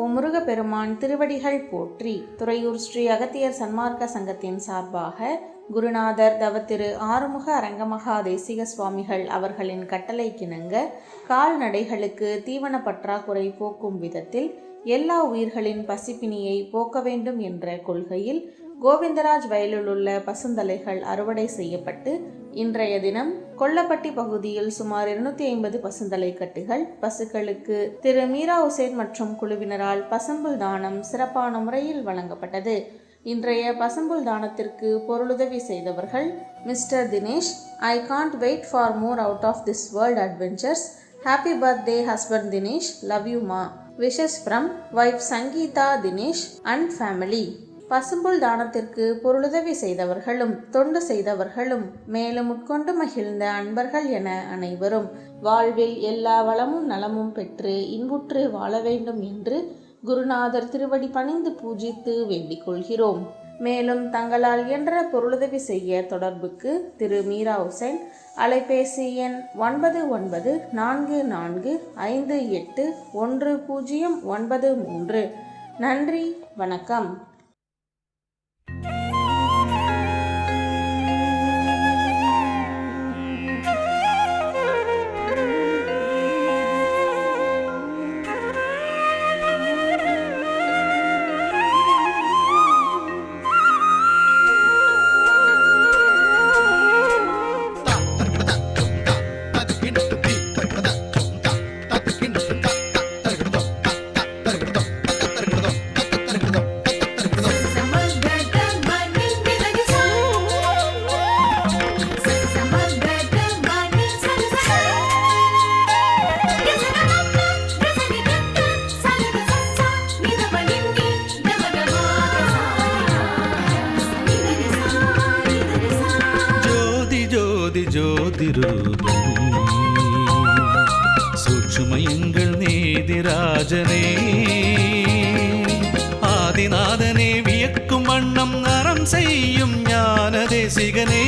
ஓ முருகப்பெருமான் திருவடிகள் போற்றி. துறையூர் ஸ்ரீ அகத்தியர் சன்மார்க்க சங்கத்தின் சார்பாக குருநாதர் தவத்திரு ஆறுமுக அரங்கமகா தேசிக சுவாமிகள் அவர்களின் கட்டளைக்கிணங்க கால்நடைகளுக்கு தீவன பற்றாக்குறை போக்கும் விதத்தில் எல்லா உயிர்களின் பசிப்பினியை போக்க வேண்டும் என்ற கொள்கையில் கோவிந்தராஜ் வயலில் உள்ள பசுந்தலைகள் அறுவடை செய்யப்பட்டு இன்றைய தினம் கொல்லப்பட்டி பகுதியில் சுமார் இருநூத்தி ஐம்பது பசுந்தலை கட்டுகள் பசுக்களுக்கு திரு மீரா உசேன் மற்றும் குழுவினரால் பசும்புல் தானம் சிறப்பான முறையில் வழங்கப்பட்டது. இன்றைய பசும்புல் தானத்திற்கு பொருளுதவி செய்தவர்கள் Mister Dinesh I can't wait for more out of this world adventures happy birthday husband Dinesh love you மா wishes from wife Sangeetha Dinesh and family பசும்புல் தானத்திற்கு பொருளுதவி செய்தவர்களும் தொண்டு செய்தவர்களும் மேலும் உட்கொண்டு மகிழ்ந்த அன்பர்கள் என அனைவரும் வாழ்வில் எல்லா வளமும் நலமும் பெற்று இன்புற்று வாழ வேண்டும் என்று குருநாதர் திருவடி பணிந்து பூஜித்து வேண்டிக் கொள்கிறோம். மேலும் தங்களால் என்ற பொருளுதவி செய்ய தொடர்புக்கு திரு மீரா ஹுசைன் அலைபேசி எண் ஒன்பது ஒன்பது நான்கு நான்கு ஐந்து எட்டு ஒன்று பூஜ்ஜியம் ஒன்பது மூன்று. நன்றி வணக்கம். பிரதிரூபம் சூட்சுமயங்கள் நீதிராஜனே ஆதிநாதனே வியக்கும் வண்ணம் நரம் செய்யும் ஞான தேசிகனே.